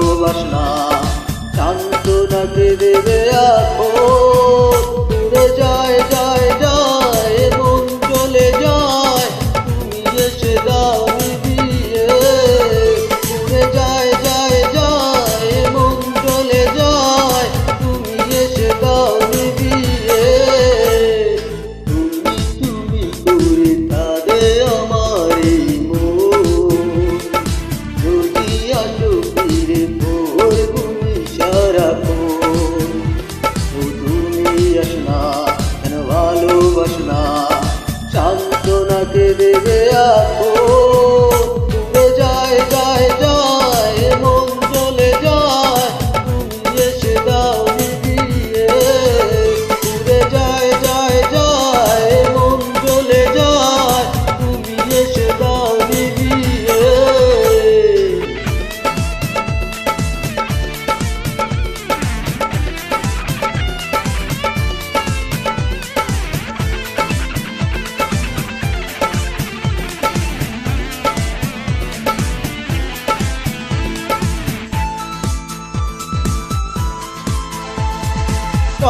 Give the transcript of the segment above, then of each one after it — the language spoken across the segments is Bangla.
ভালোবাসনা শান্ত না দেবে আর যে আপন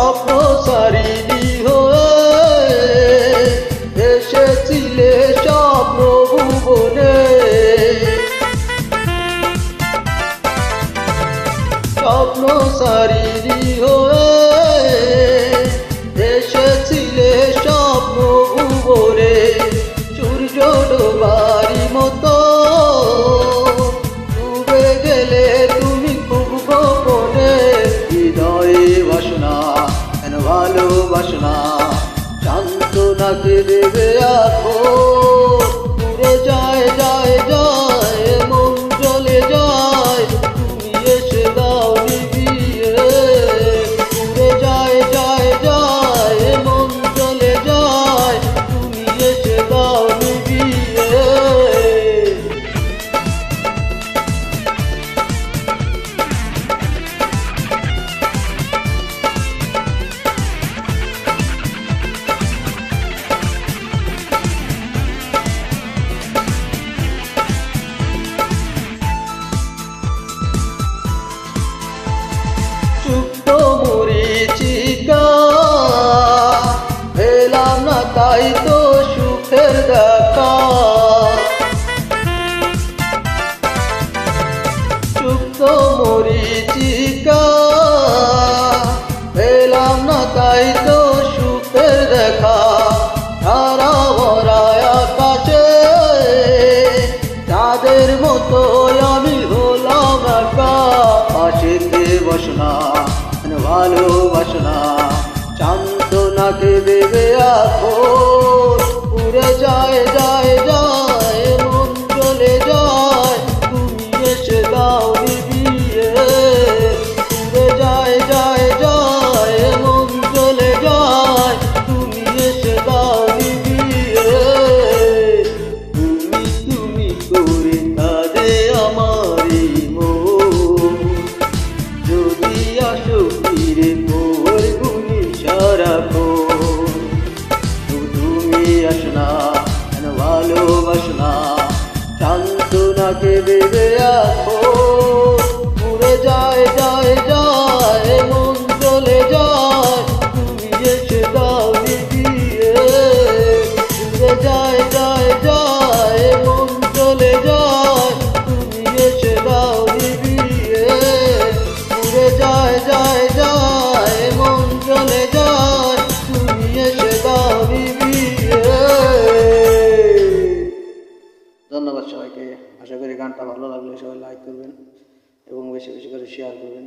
স্বপ্ন সারিনি হয়ে স্বপ্ন ভুবনে স্বপ্ন সারিনি ভালোবাসনা শান্ত নাকে দেবে আখো পুরো যা তাই তো সুখের দেখা। वशना के विदया ভালো লাগলে সবাই লাইক করবেন এবং বেশি বেশি করে শেয়ার করবেন।